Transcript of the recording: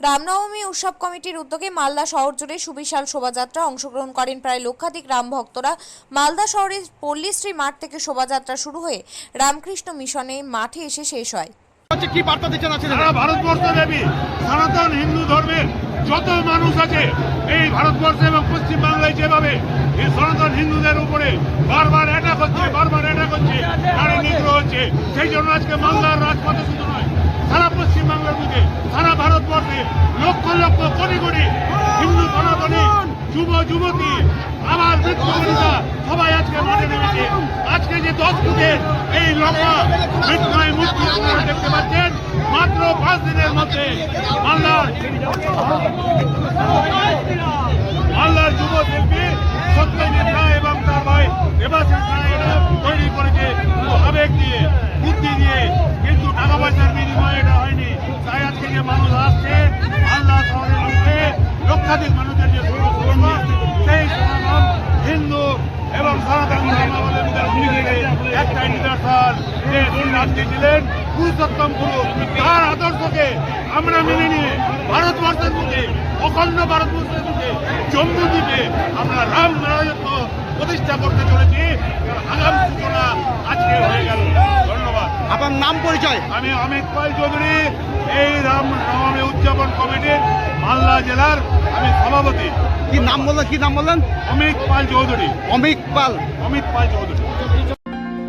রামনবমী উৎসব কমিটির উদ্যোগে মালদা শহর জুড়ে সুবিশাল শোভাযাত্রা অংশগ্রহণ করেন প্রায় লক্ষাধিক রাম ভক্তরা। মালদা শহরের পল্লীশ্রী মাঠ থেকে শোভাযাত্রা শুরু হয়ে রামকৃষ্ণ মিশনে মাঠে এসে শেষ হয়। হচ্ছে কি বার্তা দিচ্ছেন আছে সারা ভারতবর্ষ দেবী সনাতন হিন্দু ধর্মের যত মানুষ আছে এই ভারতবর্ষে এবং পশ্চিম বাংলায় যেভাবে এই সনাতন হিন্দুদের উপরে বারবার অ্যাটাক হচ্ছে বারবার অ্যাটাক হচ্ছে নিগ্রহ হচ্ছে সেই জন্য আজকে মালদার যুবতী, আমার মৃত্যুবরিতা সবাই আজকে মাঠে নেমেছে। আজকে যে দশ ফুটের এই লম্বা মৃত্যুময় মূর্তি দেখতে পাচ্ছেন, মাত্র পাঁচ দিনের মধ্যে মালদার মালদার যুব শিল্পী সত্যজিৎ রায় এবং তার ভাই দেবাশিস রায় এটা তৈরি করেছে আবেগ দিয়ে, বুদ্ধি দিয়ে। কিন্তু টাকা পয়সার বিনিময়ে এটা হয়নি। তাই আজকে যে মানুষ আসছে, মালদা শহরের মধ্যে লক্ষাধিক মানুষের একটা ইউনিভার্সাল যে শ্রীনাথ ছিলেন পুরুষোত্তম গুরু তার আদর্শকে আমরা মেনে নিয়ে ভারতবর্ষের বুকে অখণ্ড ভারতবর্ষের বুকে জম্মু দ্বীপে আমরা রাম রাজত্ব প্রতিষ্ঠা করতে চলেছি। আগাম সূচনা আজকে হয়ে গেল। ধন্যবাদ। আপনার নাম পরিচয়? আমি অমিত পাল চৌধুরী। এই রাম নবমী উদযাপন কমিটির মালদা জেলার আমি সভাপতি। কি নাম বললেন কি নাম বললেন? অমিত পাল চৌধুরী। অমিক পাল। অমিত পাল চৌধুরী।